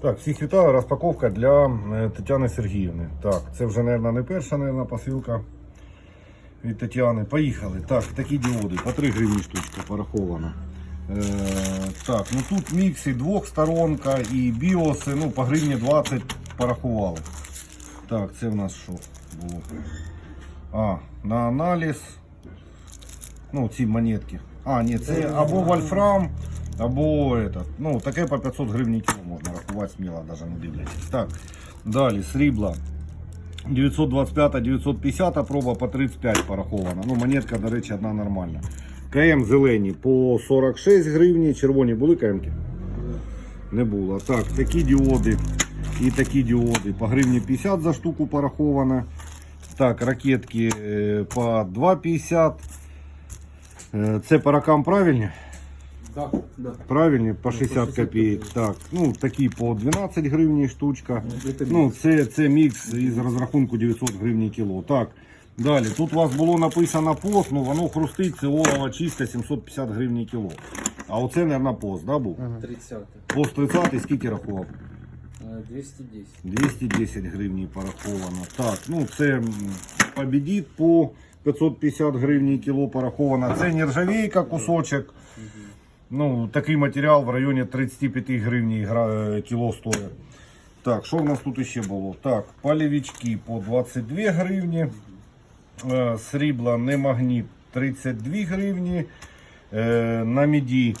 Так, всіх вітаю. Розпаковка для е, Тетяни Сергіївни. Так, це вже, мабуть, не перша, мабуть, посилка від Тетяни. Поїхали. Так, такі діоди. По 3 гривні штучка пораховано. Е, так, ну тут мікси двохсторонка і біоси, ну, по гривні 20 порахували. Так, це в нас що було? А, на аналіз. Ну, ці монетки. А, ні, це або вольфрам, або этот. Ну, таке по 500 гривень кіло можна рахувати сміло, навіть не дивлячись. Так, далі, срібла. 925 950 проба по 35 порахована. Ну, монетка, до речі, одна нормальна. КМ зелені по 46 гривні. Червоні були КМки? Не було. Так, такі діоди і такі діоди по гривні 50 за штуку пораховано. Так, ракетки е, по 2,50. Е, Це по ракам правильні? Так, да. Правильні, по 60 60 копійок. Так, ну такі по 12 гривень штучка. Ну, це, це мікс із розрахунку 900 гривень кіло. Так. Далі, тут у вас було написано пост, ну воно хрустить, це олово чисте 750 гривень кіло. А оце, мабуть, пост, да, був? 30 Пост 30 скільки рахував? Е, 210. 210 гривень пораховано. Так, ну це м, победит по 550 гривень кіло пораховано. Це нержавейка кусочок. Ну, такий матеріал в районі 35 гривень кіло стоїть. Так, що в нас тут ще було? Так, палівічки по 22 гривні. Е, Срібла не магніт 32 гривні. Е, На міді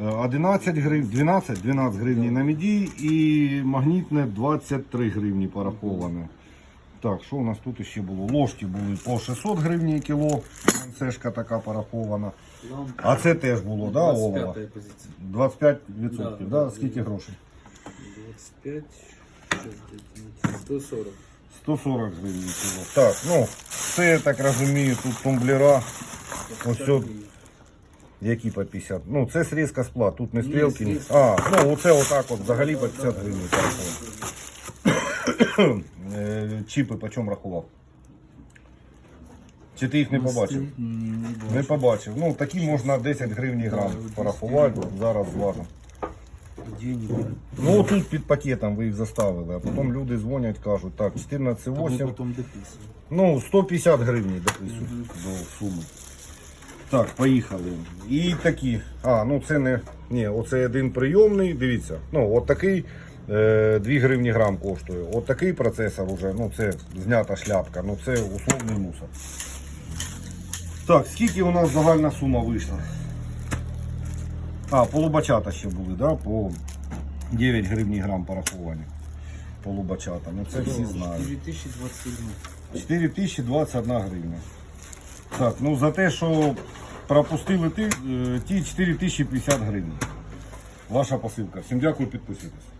е, 11 гривень, 12, 12 гривень на міді і магнітне 23 гривні пораховане. Так, що у нас тут ще було? Ложки були по 600 гривень кіло. Цешка така порахована. А це теж було, да, олова? 25 позиція. 25%, да, Да. Скільки грошей? 25, 140. 140 гривень кіло. Так, ну, це я так розумію, тут тумблера. Ось які по 50. Ну, це срізка сплат, тут не стрілки. Ні. А, ну оце отак от взагалі по 50 гривень. Е, Чіпи по чому рахував? Чи ти їх не побачив? Не побачив. Ну, такі можна 10 гривень грам порахувати. Зараз зважимо. Ну, тут під пакетом ви їх заставили, а потім люди дзвонять, кажуть, так, 14,8. Ну, 150 гривень дописують до суми. Так, поїхали. І такі. А, ну це не. Ні, оце один прийомний. Дивіться. Ну, от такий е, 2 гривні грам коштує. От такий процесор уже, ну це знята шляпка, ну це условний мусор. Так, скільки у нас загальна сума вийшла? А, полубачата ще були, да? По 9 гривні грам порахування. Полубачата. Ну це всі знають. 4021 гривня. Так, ну за те, що пропустили ті, е, ті 4050 гривень. Ваша посилка. Всім дякую, підписуйтесь.